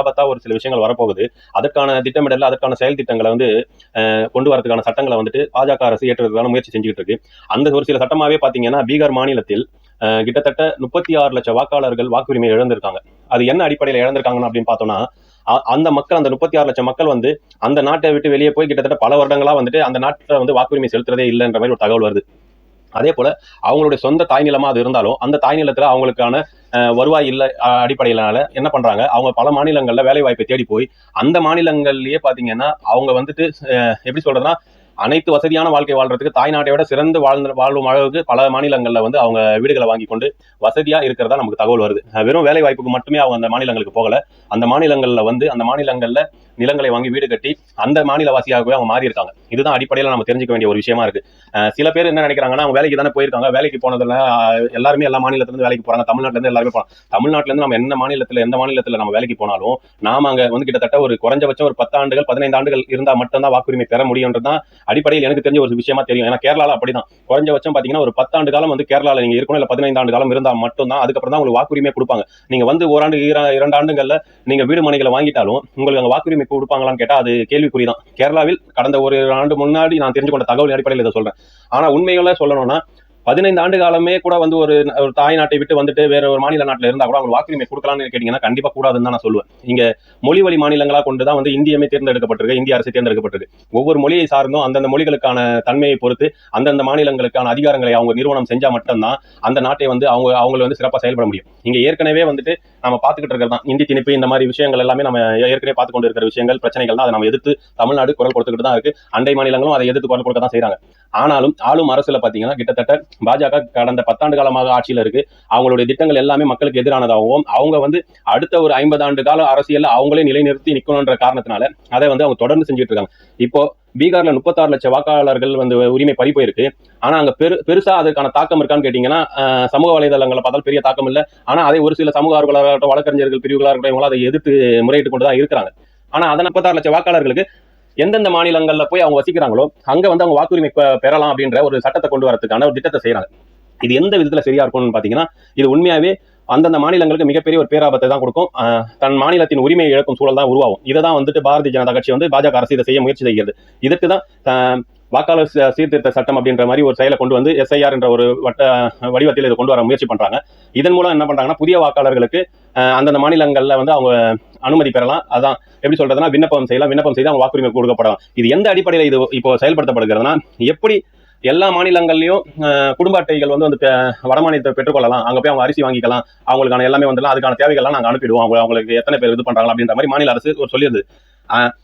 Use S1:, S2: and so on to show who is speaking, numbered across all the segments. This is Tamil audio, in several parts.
S1: ஆபத்தா ஒரு சில விஷயங்கள் வரப்போகுது. அதற்கான திட்டமிடல அதற்கான செயல் திட்டங்களை வந்து கொண்டு வரதுக்கான சட்டங்களை வந்துட்டு பாஜக அரசு ஏற்றுறதுக்கான முயற்சி செஞ்சுக்கிட்டு இருக்கு. அந்த ஒரு சில சட்டமாவே பாத்தீங்கன்னா பீகார் மாநிலத்தில் கிட்டத்தட்ட முப்பத்தி ஆறு லட்சம் வாக்காளர்கள் வாக்குரிமை இழந்திருக்காங்க. அது என்ன அடிப்படையில் இழந்திருக்காங்கன்னு அப்படின்னு பார்த்தோம்னா அந்த மக்கள் அந்த முப்பத்தி ஆறு லட்சம் மக்கள் வந்து அந்த நாட்டை விட்டு வெளியே போய் கிட்டத்தட்ட பல வருடங்களா வந்துட்டு அந்த நாட்டில் வந்து வாக்குரிமை செலுத்துறதே இல்லைன்ற மாதிரி ஒரு தகவல் வருது. அதே போல அவங்களுடைய சொந்த தாய் நிலமா அது இருந்தாலும் அந்த தாய் நிலத்துல அவங்களுக்கான அஹ், வருவாய் இல்லை அஹ், என்ன பண்றாங்க? அவங்க பல மாநிலங்கள்ல வேலை வாய்ப்பை தேடி போய் அந்த மாநிலங்கள்லயே பாத்தீங்கன்னா அவங்க வந்துட்டு அஹ், எப்படி சொல்றதுன்னா அனைத்து வசதியான வாழ்க்கை வாழ்றதுக்கு தாய்நாட்டை விட சிறந்து வாழ்ந்த வாழும் அளவுக்கு பல மாநிலங்களில் வந்து அவங்க வீடுகளை வாங்கி கொண்டு வசதியா இருக்கிறதா நமக்கு தகவல் வருது. வெறும் வேலை வாய்ப்புக்கு மட்டுமே அவங்க அந்த மாநிலங்களுக்கு போகல. அந்த மாநிலங்களில் வந்து அந்த மாநிலங்களில் நிலங்களை வாங்கி வீடு கட்டி அந்த மாநில வாசியாகவே அவங்க மாறி இருக்காங்க இதுதான் அடிப்படையில் நம்ம தெரிஞ்சுக்க வேண்டிய ஒரு விஷயமா இருக்கு. சில பேர் என்ன நினைக்கிறாங்கன்னா அவங்க வேலைக்கு தானே போயிருக்காங்க. வேலைக்கு போனதுல எல்லாருமே எல்லா மாநிலத்திலிருந்து வேலைக்கு போறாங்க. தமிழ்நாட்டிலேருந்து எல்லாருமே போறாங்க. தமிழ்நாட்டிலேருந்து நம்ம என்ன மாநிலத்தில் எந்த மாநிலத்தில் நம்ம வேலைக்கு போனாலும் நாம அங்கே வந்து கிட்டத்தட்ட ஒரு குறைஞ்சபட்சம் ஒரு பத்து ஆண்டுகள் பதினைந்து ஆண்டுகள் இருந்தால் மட்டும்தான் வாக்குரிமை பெற முடியும்ன்றதுதான் அடிப்படையில் எனக்கு தெரிஞ்ச ஒரு விஷயமா தெரியும். ஏன்னா கேரளாவில் அப்படிதான். குறைஞ்சபட்சம் பார்த்தீங்கன்னா ஒரு பத்தாண்டு காலம் வந்து கேரளாவில் நீங்கள் இருக்கணும். இல்லை பதினைந்து ஆண்டு காலம் இருந்தா மட்டும்தான். அதுக்கப்புறம் தான் உங்களுக்கு வாக்குரிமை கொடுப்பாங்க. நீங்கள் வந்து ஓராண்டு இரண்டு ஆண்டுகளில் நீங்க வீடு மனைகளை வாங்கிட்டாலும் உங்களுக்கு அங்கே வாக்குரிமை கொடுப்பாங்களான்னு கேட்டால் அது கேள்விக்குறி தான் கேரளாவில் கடந்த ஒரு ஆண்டு முன்னாடி நான் தெரிஞ்சு கொண்ட தகவல் அடிப்படையில் இதை சொல்றேன். ஆனால் உண்மைகளை சொல்லணும்னா பதினைந்து ஆண்டு காலமே கூட வந்து ஒரு ஒரு தாய் நாட்டை விட்டு வந்துட்டு வேற ஒரு மாநில நாட்டில் இருந்தா கூட அவங்க வாக்குரிமை கொடுக்கலாம்னு கேட்டீங்கன்னா கண்டிப்பா கூடாதுன்னு தான் நான் சொல்லுவேன். இங்க மொழி வழி மாநிலங்களா கொண்டு தான் வந்து இந்தியமே தேர்ந்தெடுக்கப்பட்டிருக்கு இந்திய அரசு தேர்ந்தெடுக்கப்பட்டிருக்கு. ஒவ்வொரு மொழியை சார்ந்தும் அந்தந்த மொழிகளுக்கான தன்மையை பொறுத்து அந்தந்த மாநிலங்களுக்கான அதிகாரங்களை அவங்க நிறுவனம் செஞ்சா மட்டும்தான் அந்த நாட்டை வந்து அவங்க அவங்களை வந்து சிறப்பாக செயல்பட முடியும். இங்க ஏற்கனவே வந்துட்டு நம்ம பார்த்துக்கிட்டு இருக்கிறது தான். இந்தி திணிப்பு இந்த மாதிரி விஷயங்கள் எல்லாமே நம்ம ஏற்கனவே பார்த்து கொண்டு இருக்கிற விஷயங்கள் பிரச்சனைகள் தான். அதை நம்ம எதிர்த்து தமிழ்நாடு குரல் கொடுத்துக்கிட்டு தான் இருக்கு. அண்டை மாநிலங்களும் அதை எதிர்த்து குரல் கொடுக்க தான் செய்யறாங்க ஆனாலும் ஆளும் அரசுல பாத்தீங்கன்னா கிட்டத்தட்ட பாஜக கடந்த பத்தாண்டு காலமாக ஆட்சியில் இருக்கு. அவங்களுடைய திட்டங்கள் எல்லாமே மக்களுக்கு எதிரானதாகவும் அவங்க வந்து அடுத்த ஒரு ஐம்பது ஆண்டு கால அரசியல் அவங்களே நிலைநிறுத்தி நிற்கணுன்ற காரணத்தினால அதை வந்து அவங்க தொடர்ந்து செஞ்சுட்டு இருக்காங்க இப்போ பீகார்ல முப்பத்தாறு லட்சம் வாக்காளர்கள் வந்து உரிமை பறி போயிருக்கு. ஆனா அங்க பெரு பெருசா அதுக்கான தாக்கம் இருக்கான்னு கேட்டீங்கன்னா சமூக வலைதளங்களை பார்த்தால் பெரிய தாக்கம் இல்லை. ஆனா அதை ஒரு சில சமூக ஆர்வலர்களாக இருக்கட்டும் வழக்கறிஞர்கள் பிரிவுகளாக இருக்கட்டும் அதை எதிர்த்து முறையிட்டு கொண்டு தான் இருக்கிறாங்க. ஆனா அதை முப்பத்தாறு லட்சம் வாக்காளர்களுக்கு எந்தெந்த மாநிலங்களில் போய் அவங்க வசிக்கிறாங்களோ அங்கே வந்து அவங்க வாக்குரிமை பெறலாம் அப்படின்ற ஒரு சட்டத்தை கொண்டு வரதுக்கான ஒரு திட்டத்தை செய்கிறாங்க இது எந்த விதத்தில் சரியா இருக்கும்னு பார்த்தீங்கன்னா இது உண்மையாகவே அந்தந்த மாநிலங்களுக்கு மிகப்பெரிய ஒரு பேராபத்தை தான் கொடுக்கும். தன் மாநிலத்தின் உரிமையை இழக்கும் சூழல் தான் உருவாகும். இதை தான் வந்துட்டு பாரதிய ஜனதா கட்சி வந்து பாஜக அரசு இதை செய்ய முயற்சி செய்கிறது. இதுக்கு தான் வாக்காளர் சீர்திருத்த சட்டம் அப்படின்ற மாதிரி ஒரு செயலை கொண்டு வந்து எஸ்ஐஆர் என்ற ஒரு வட்ட வடிவத்தில் இதை கொண்டு வர முயற்சி பண்றாங்க. இதன் மூலம் என்ன பண்றாங்கன்னா புதிய வாக்காளர்களுக்கு அந்தந்த மாநிலங்களில் வந்து அவங்க அனுமதி பெறலாம். அதான் எப்படி சொல்றதுன்னா விண்ணப்பம் செய்யலாம். விண்ணப்பம் செய்து அவங்க வாக்குரிமை கொடுக்கப்படலாம். இது எந்த அடிப்படையில் இது இப்போ செயல்படுத்தப்படுகிறதுனா எப்படி எல்லா மாநிலங்கள்லையும் குடும்ப அட்டைகள் வந்து வந்து வடமாநிலத்தை வட மாநிலத்தை பெற்றுக்கொள்ளலாம். அங்கே போய் அவங்க அரிசி வாங்கிக்கலாம். அவங்களுக்கான எல்லாமே வந்துலாம் அதுக்கான தேவைகள்லாம் நாங்கள் அனுப்பிடுவோம். அவங்க அவங்களுக்கு எத்தனை பேர் இது பண்றாங்க அப்படின்ற மாதிரி மாநில அரசு ஒரு சொல்லியிருந்தது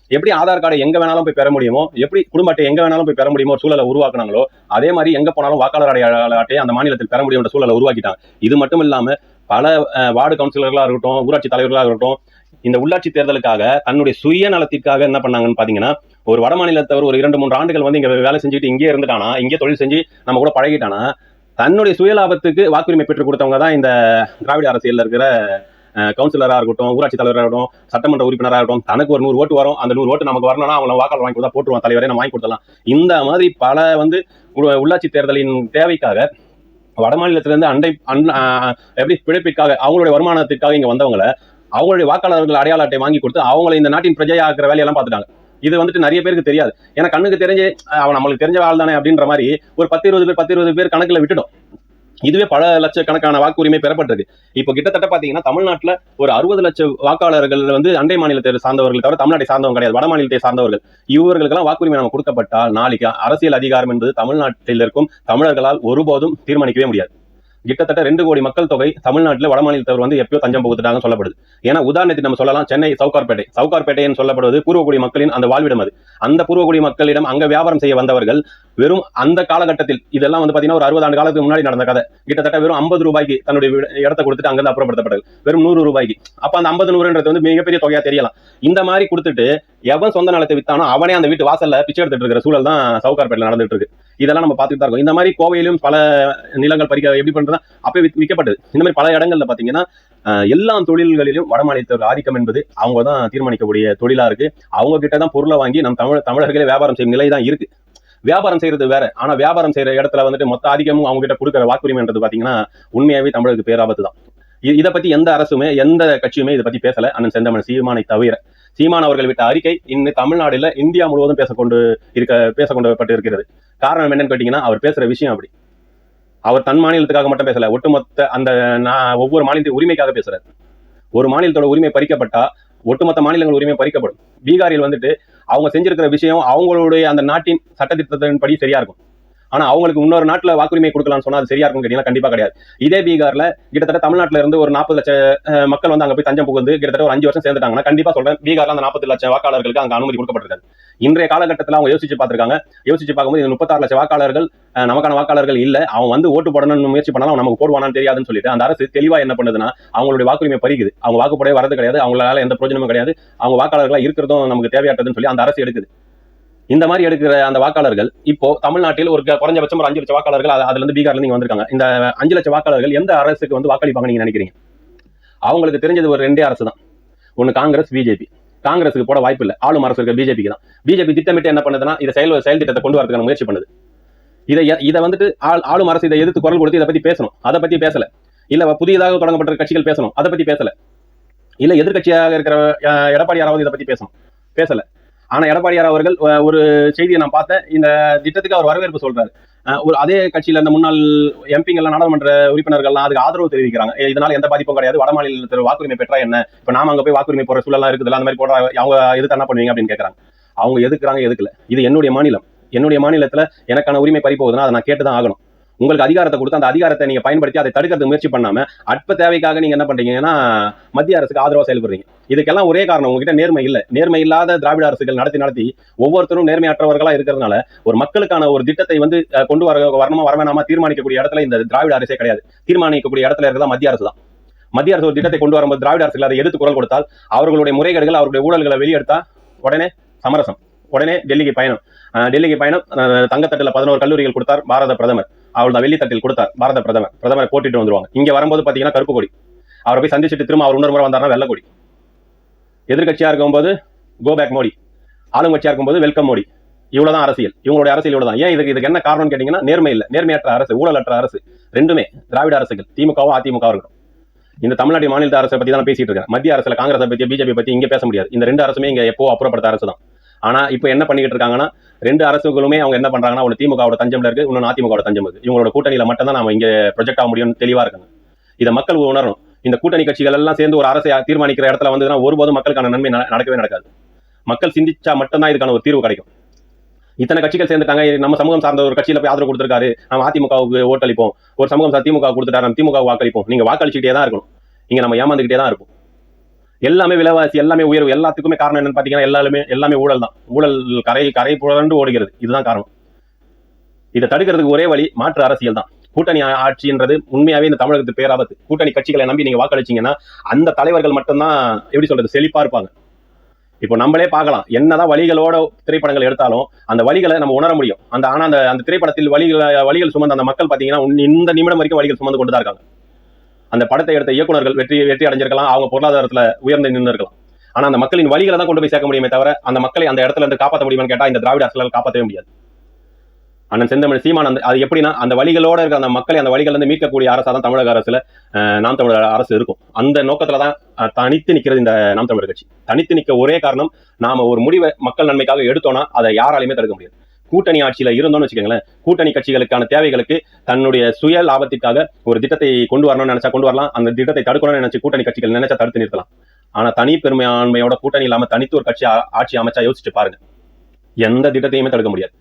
S1: எப்படி ஆதார் கார்டு எங்க வேணாலும் போய் பெற முடியுமோ எப்படி குடும்ப அட்டை எங்க வேணாலும் போய் பெற முடியுமோ ஒரு சூழலை உருவாக்குனாங்களோ அதே மாதிரி எங்க போனாலும் வாக்காளர் அடையாள அட்டையை அந்த மாநிலத்தில் பெற முடியும்ன்ற சூழலை உருவாக்கிட்டாங்க. இது மட்டும் இல்லாம பல வார்டு கவுன்சிலர்களா இருக்கட்டும் ஊராட்சி தலைவர்களா இருக்கட்டும் இந்த உள்ளாட்சி தேர்தலுக்காக தன்னுடைய சுயநலத்திற்காக என்ன பண்ணாங்கன்னு பாத்தீங்கன்னா ஒரு வட மாநிலத்தவர் ஒரு இரண்டு மூன்று ஆண்டுகள் வந்து இங்க வேலை செஞ்சுட்டு இங்கே இருந்துட்டானா இங்கே தொழில் செஞ்சு நம்ம கூட பழகிட்டானா தன்னுடைய சுயலாபத்துக்கு வாக்குரிமை பெற்றுக் கொடுத்தவங்க தான் இந்த திராவிட அரசியலில் இருக்கிற கவுன்சிலராக இருக்கட்டும் ஊராட்சி தலைவராக இருக்கட்டும் சட்டமன்ற உறுப்பினராக இருக்கட்டும் தனக்கு ஒரு நூறு ஓட்டு வரும். அந்த நூறு ஓட்டு நமக்கு வரணும்னா அவங்கள வாக்காளர் வாங்கி கொடுத்தா போட்டுருவான். தலைவரே நம்ம வாங்கி கொடுத்தலாம் இந்த மாதிரி பல வந்து உள்ளாட்சி தேர்தலின் தேவைக்காக வட மாநிலத்திலிருந்து அண்டை அண் ஆஹ் எப்படி பிழைப்பிற்காக அவங்களுடைய வருமானத்திற்காக இங்க வந்தவங்கள அவங்களுடைய வாக்காளர்கள் அடையாள அட்டை வாங்கி கொடுத்து அவங்களை இந்த நாட்டின் பிரஜையாக்குற வேலையெல்லாம் பார்த்துட்டாங்க. இது வந்துட்டு நிறைய பேருக்கு தெரியாது. ஏன்னா கண்ணுக்கு தெரிஞ்சு அவன் நம்மளுக்கு தெரிஞ்ச ஆள் தானே அப்படின்ற மாதிரி ஒரு பத்து இருபது பேர் பத்து இருபது பேர் கணக்கில் விட்டுடும் இதுவே பல லட்சக்கணக்கான வாக்குரிமை பெறப்பட்டிருக்கு. இப்போ கிட்டத்தட்ட பாத்தீங்கன்னா தமிழ்நாட்டுல ஒரு அறுபது லட்சம் வாக்காளர்கள் வந்து அண்டை மாநிலத்தை சார்ந்தவர்கள் தவிர தமிழ்நாட்டை சார்ந்தவங்க கிடையாது. வட மாநிலத்தை சார்ந்தவர்கள். இவர்களுக்கெல்லாம் வாக்குரிமை நம்ம கொடுக்கப்பட்டால் நாளைக்கு அரசியல் அதிகாரம் என்பது தமிழ்நாட்டில் இருக்கும் தமிழர்களால் ஒருபோதும் தீர்மானிக்கவே முடியாது. கிட்டத்தட்ட ரெண்டு கோடி மக்கள் தொகை தமிழ்நாட்டில் வட மாநிலத்தவர் வந்து எப்பயோ தஞ்சம் புகுத்துட்டாங்க சொல்லப்படுது. ஏன்னா உதாரணத்துக்கு நம்ம சொல்லலாம் சென்னை சவுகார்பேட்டை. சவுகார்பேட்டைன்னு சொல்லப்படுவது பூர்வகுடி மக்களின் அந்த வாழ்விடம் அது. அந்த பூர்வகுடி மக்களிடம் அங்க வியாபாரம் செய்ய வந்தவர்கள் வெறும் அந்த காலகட்டத்தில் இதெல்லாம் வந்து பாத்தீங்கன்னா ஒரு அறுபது ஆண்டு காலத்துக்கு முன்னாடி நடந்த கதை. கிட்டத்தட்ட வெறும் ஐம்பது ரூபாய்க்கு தன்னுடைய இடத்தை கொடுத்துட்டு அங்கிருந்து அப்புறப்படுத்தப்பட்டது வெறும் நூறு ரூபாய்க்கு. அப்ப அந்த ஐம்பது நூறுன்றது வந்து மிகப்பெரிய தொகையா தெரியலாம். இந்த மாதிரி கொடுத்துட்டு எவன் சொந்த நிலத்தை வித்தானோ அவனே அந்த வீட்டு வாசல்ல பிச்சை எடுத்துட்டு இருக்கிற சூழல் தான் சவுகார்பேட்டில் நடந்துட்டு இருக்கு. இதெல்லாம் நம்ம பார்த்துட்டு இருக்கோம். இந்த மாதிரி கோவையிலும் பல நிலங்கள் பறிக்க எப்படி பண்றதா அப்பவே விற்கப்பட்டது. இந்த மாதிரி பல இடங்கள்ல பாத்தீங்கன்னா எல்லா தொழில்களிலும் வடமாநிலத்தோர் ஆதிக்கம் என்பது அவங்க தான் தீர்மானிக்கக்கூடிய தொழிலா இருக்கு. அவங்க கிட்ட தான் பொருளை வாங்கி நம் தமிழ் தமிழர்களே வியாபாரம் செய்யும் நிலை தான் இருக்கு. வியாபாரம் செய்யறது வேற. ஆனா வியாபாரம் செய்யற இடத்துல வந்துட்டு மொத்த ஆதிக்கமும் அவங்க கிட்ட கொடுக்குற வாக்குரிமைன்றது பாத்தீங்கன்னா உண்மையாவே தமிழருக்கு பேராபத்து தான். இதை பத்தி எந்த அரசுமே எந்த கட்சியுமே இதை பத்தி பேசல. அண்ணன் செந்தமன் சீமானை தவிர. சீமான் அவர்கள் விட்ட அறிக்கை இன்னும் தமிழ்நாடுல இந்தியா முழுவதும் பேசக்கொண்டு இருக்க பேசக்கொண்டு இருக்கிறது காரணம் என்னன்னு கேட்டீங்கன்னா அவர் பேசுற விஷயம் அப்படி. அவர் தன் மாநிலத்துக்காக மட்டும் பேசல ஒட்டுமொத்த அந்த நான் ஒவ்வொரு மாநிலத்தின் உரிமைக்காக பேசுறாரு. ஒரு மாநிலத்தோட உரிமை பறிக்கப்பட்டா ஒட்டுமொத்த மாநிலங்கள் உரிமை பறிக்கப்படும். பீகாரில் வந்துட்டு அவங்க செஞ்சிருக்கிற விஷயம் அவங்களுடைய அந்த நாட்டின் சட்டத்திட்டத்தின்படி சரியா இருக்கும். ஆனா அவங்களுக்கு இன்னொரு நாட்டுல வாக்குரிமை கொடுக்கலாம்னு சொன்னா அது சரியா இருக்கும் கேட்டீங்கன்னா கண்டிப்பா கிடையாது. இதே பீகார்ல கிட்டத்தட்ட தமிழ்நாட்டுல இருந்து ஒரு நாற்பது லட்சம் மக்கள் வந்து அங்க போய் தஞ்சம் புகுந்து கிட்டத்தட்ட ஒரு அஞ்சு வருஷம் சேர்ந்துட்டாங்கன்னா கண்டிப்பா சொல்றேன் பீகார்ல அந்த நாற்பது லட்சம் வாக்காளர்களுக்கு அங்க அனுமதி கொடுக்கப்பட்டிருக்காது. இன்றைய காலகட்டத்தில் அவங்க யோசிச்சு பார்த்திருக்காங்க. யோசிச்சு பார்க்கும்போது இந்த முப்பத்தாறு லட்சம் வாக்காளர்கள் நமக்கான வாக்காளர்கள் இல்ல. அவன் வந்து ஓட்டு போடணும்னு முயற்சி பண்ணாலும் நமக்கு போடுவானான்னு தெரியாதுன்னு சொல்லிட்டு அந்த அரசு தெளிவா என்ன பண்ணுதுன்னா அவங்களுடைய வாக்குரிமை பறிக்குது. அவங்க வாக்குப்படையே வரது கிடையாது. அவங்களால எந்த பிரயோஜனமும் கிடையாது. அவங்க வாக்காளர்களா இருக்கிறதும் நமக்கு தேவையாட்டதுன்னு சொல்லி அந்த அரசு எடுக்குது. இந்த மாதிரி எடுக்கிற அந்த வாக்காளர்கள் இப்போ தமிழ்நாட்டில் ஒரு குறைஞ்சபட்சம் ஒரு அஞ்சு லட்சம் வாக்காளர்கள் அதுல இருந்து பீகார்ல இருந்து வந்திருக்காங்க. இந்த அஞ்சு லட்சம் வாக்காளர்கள் எந்த அரசுக்கு வந்து வாக்களிப்பாங்க நீங்க நினைக்கிறீங்க? அவங்களுக்கு தெரிஞ்சது ஒரு ரெண்டே அரசு தான். ஒன்னு காங்கிரஸ் பிஜேபி காங்கிரஸுக்கு போட வாய்ப்பு இல்லை. ஆளும் அரசு இருக்க பிஜேபிக்கு தான். பிஜேபி திட்டமிட்டு என்ன பண்ணுதுன்னா இதை செயல் செயல் திட்டத்தை கொண்டு வரதுக்கான முயற்சி பண்ணுது. இதை இதை வந்துட்டு ஆள் ஆளும் அரசு இதை எதிர்த்து குரல் கொடுத்து இதை பத்தி பேசணும். அதை பத்தி பேசல. இல்ல புதியதாக தொடங்கப்பட்ட கட்சிகள் பேசணும். அதை பத்தி பேசல. இல்ல எதிர்க்கட்சியாக இருக்கிற அஹ், எடப்பாடியாராவது இதை பத்தி பேசணும். பேசல. ஆனா எடப்பாடியார் அவர்கள் ஒரு செய்தியை நான் பார்த்தேன். இந்த திட்டத்துக்கு அவர் வரவேற்பு சொல்றாரு. ஒரு அதே கட்சியில இந்த முன்னாள் எம்பிங்கள்லாம் நாடாளுமன்ற உறுப்பினர்கள்லாம் அதுக்கு ஆதரவு தெரிவிக்கிறாங்க. இதனால எந்த பாதிப்பும் கிடையாது. வட மாநிலத்தில் வாக்குரிமை பெற்றா என்ன? இப்ப நாம அங்க போய் வாக்குரிமை போற சூழலாம் இருக்குதுல்ல அந்த மாதிரி போடுற அவங்க எதுக்கு என்ன பண்ணுவீங்க அப்படின்னு கேட்கறாங்க அவங்க எதுக்குறாங்க எதுக்கல? இது என்னுடைய மாநிலம். என்னுடைய மாநிலத்துல எனக்கான உரிமை பறிப்போகுதுன்னா அதை நான் கேட்டு தான் ஆகணும். உங்களுக்கு அதிகாரத்தை கொடுத்து அந்த அதிகாரத்தை நீங்க பயன்படுத்தி அதை தடுக்கிறது முயற்சி பண்ணாம அற்ப தேவைக்காக நீங்க என்ன பண்றீங்கன்னா மத்திய அரசுக்கு ஆதரவா செயல்படுறீங்க. இதுக்கெல்லாம் ஒரே காரணம் உங்ககிட்ட நேர்மை இல்லை. நேர்மை இல்லாத திராவிட அரசுகள் நடத்தி நடத்தி ஒவ்வொருத்தரும் நேர்மையற்றவர்களா இருக்கிறதுனால ஒரு மக்களுக்கான ஒரு திட்டத்தை வந்து கொண்டு வர வரணுமா வரவேணாமா தீர்மானிக்கக்கூடிய இடத்துல இந்த திராவிட அரசே கிடையாது. தீர்மானிக்கக்கூடிய இடத்துல இருக்கிறதா மத்திய அரசு தான். மத்திய அரசு ஒரு திட்டத்தை கொண்டு வரும்போது திராவிட அரசுகள் அதை எதிர்த்து குரல் கொடுத்தால் அவர்களுடைய முறைகேடுகள் அவருடைய ஊழல்களை வெளியெடுத்தா உடனே சமரசம். உடனே டெல்லிக்கு பயணம். டெல்லிக்கு பயணம் தங்கத்தட்டில் பதினோரு கல்லூரிகள் கொடுத்தார் பாரத பிரதமர். அவள் தான் வெள்ளித்தட்டில் கொடுத்தார். பாரத பிரதமர். பிரதமரை போட்டிட்டு வந்துருவாங்க. இங்க வரும்போது பாத்தீங்கன்னா கருப்பு கொடி. அவரை போய் சந்திச்சுட்டு திரும்ப அவர் இன்னொரு முறை வந்தாருன்னா வெள்ளை கொடி. எதிர்கட்சியா இருக்கும்போது கோ பேக் மோடி. ஆளுங்கட்சியா இருக்கும்போது வெல்கம் மோடி. இவ்வளவுதான் அரசியல். இவங்களுடைய அரசியல் இவ்வளவுதான். ஏன் இதுக்கு இதுக்கு என்ன காரணம் கேட்டீங்கன்னா நேர்மை இல்லை. நேர்மையற்ற அரசு ஊழலற்ற அரசு. ரெண்டுமே திராவிட அரசுகள் திமுகவும் அதிமுக இருக்கட்டும். இந்த தமிழ்நாடு மாநில அரசை பத்தி தான் பேசிட்டு இருக்கேன். மத்திய அரசுல காங்கிரஸ் பத்தி பிஜேபி பத்தி இங்க பேச முடியாது. இந்த ரெண்டு அரசுமே இங்க எப்போ அப்புறப்படுத்த அரசு தான் ஆனா இப்போ என்ன பண்ணிட்டு இருக்காங்கன்னா ரெண்டு அரசுகளுமே அவங்க என்ன பண்றாங்கன்னா ஒன்று திமுகவோட தஞ்சம்ல இருக்கு இன்னொன்று அதிமுகவோட தஞ்சம் இருக்கு. இவங்களோட கூட்டணியில மட்டும் தான் நம்ம இங்கே ப்ரொஜெக்ட் ஆக முடியும்னு தெளிவா இருக்காங்க இதை மக்கள் உணரணும். இந்த கூட்டணி கட்சிகள் எல்லாம் சேர்ந்து ஒரு அரசை தீர்மானிக்கிற இடத்துல வந்து ஒருபோதும் மக்களுக்கான நன்மை நடக்கவே நடக்காது. மக்கள் சிந்திச்சா மட்டும்தான் இதுக்கான ஒரு தீர்வு கிடைக்கும். இத்தனை கட்சிகள் சேர்ந்துட்டாங்க நம்ம சமூகம் சார்ந்த ஒரு கட்சியில போய் ஆதரவு கொடுத்துருக்காரு நம்ம அதிமுகவுக்கு ஓட்டளிப்போம். ஒரு சமூகம் சார் திமுக கொடுத்துட்டாரு நம்ம திமுக வாக்களிப்போம். நீங்க வாக்களிச்சுக்கிட்டே தான் இருக்கணும். இங்க நம்ம ஏமாந்துக்கிட்டே தான் இருப்போம். எல்லாமே விலைவாசி எல்லாமே உயர்வு எல்லாத்துக்குமே காரணம் என்னன்னு பாத்தீங்கன்னா எல்லாருமே எல்லாமே ஊழல் தான். ஊழல் கரை கரை புரண்டு ஓடுகிறது. இதுதான் காரணம். இதை தடுக்கிறதுக்கு ஒரே வழி மாற்று அரசியல் தான். கூட்டணி ஆட்சின்றது உண்மையாவே இந்த தமிழகத்துக்கு பேராபத்து. கூட்டணி கட்சிகளை நம்பி நீங்க வாக்களிச்சீங்கன்னா அந்த தலைவர்கள் மட்டும்தான் எப்படி சொல்றது செழிப்பா இருப்பாங்க. இப்போ நம்மளே பார்க்கலாம். என்னதான் வழிகளோட திரைப்படங்கள் எடுத்தாலும் அந்த வழிகளை நம்ம உணர முடியும். அந்த ஆனா அந்த அந்த திரைப்படத்தில் வழிகளை வழிகள் சுமந்த அந்த மக்கள் பாத்தீங்கன்னா இந்த நிமிடம் வரைக்கும் வழிகள் சுமந்து கொண்டு தான் இருக்காங்க. அந்த படத்தை எடுத்த இயக்குனர்கள் வெற்றி வெற்றி அடைஞ்சிருக்கலாம். அவங்க பொருளாதாரத்துல உயர்ந்து நின்று இருக்கலாம் ஆனா அந்த மக்களின் வழிகளை தான் கொண்டு போய் சேர்க்க முடியுமே தவிர அந்த மக்களை அந்த இடத்துல இருந்து காப்பாற்ற முடியுமான்னு கேட்டா இந்த திராவிட அரசுகளால் காப்பாற்றவே முடியாது. அண்ணன் செந்தமிழ் சீமான் அந்த அது எப்படின்னா அந்த வழிகளோட இருக்க அந்த மக்களை அந்த வழிகள் இருந்து மீட்கக்கூடிய அரசா தான் தமிழக அரசுல நாம் தமிழர் அரசு இருக்கும். அந்த நோக்கத்துல தான் தனித்து நிக்கிறது இந்த நாம் தமிழர் கட்சி. தனித்து நிக்க ஒரே காரணம் நாம ஒரு முடிவை மக்கள் நன்மைக்காக எடுத்தோம்னா அதை யாராலையுமே தடுக்க முடியாது. கூட்டணி ஆட்சியில இருந்தோம்னு வச்சுக்கோங்களேன். கூட்டணி கட்சிகளுக்கான தேவைகளுக்கு தன்னுடைய சுய லாபத்திற்காக ஒரு திட்டத்தை கொண்டு வரணும்னு நினைச்சா கொண்டு வரலாம். அந்த திட்டத்தை தடுக்கணும்னு நினைச்சு கூட்டணி கட்சிகள் நினைச்சா தடுத்து நிறுத்தலாம். ஆனா தனி பெருமையாண்மையோட கூட்டணி இல்லாம தனித்து ஒரு கட்சி ஆட்சி அமைச்சா யோசிச்சு பாருங்க. எந்த திட்டத்தையுமே தடுக்க முடியாது.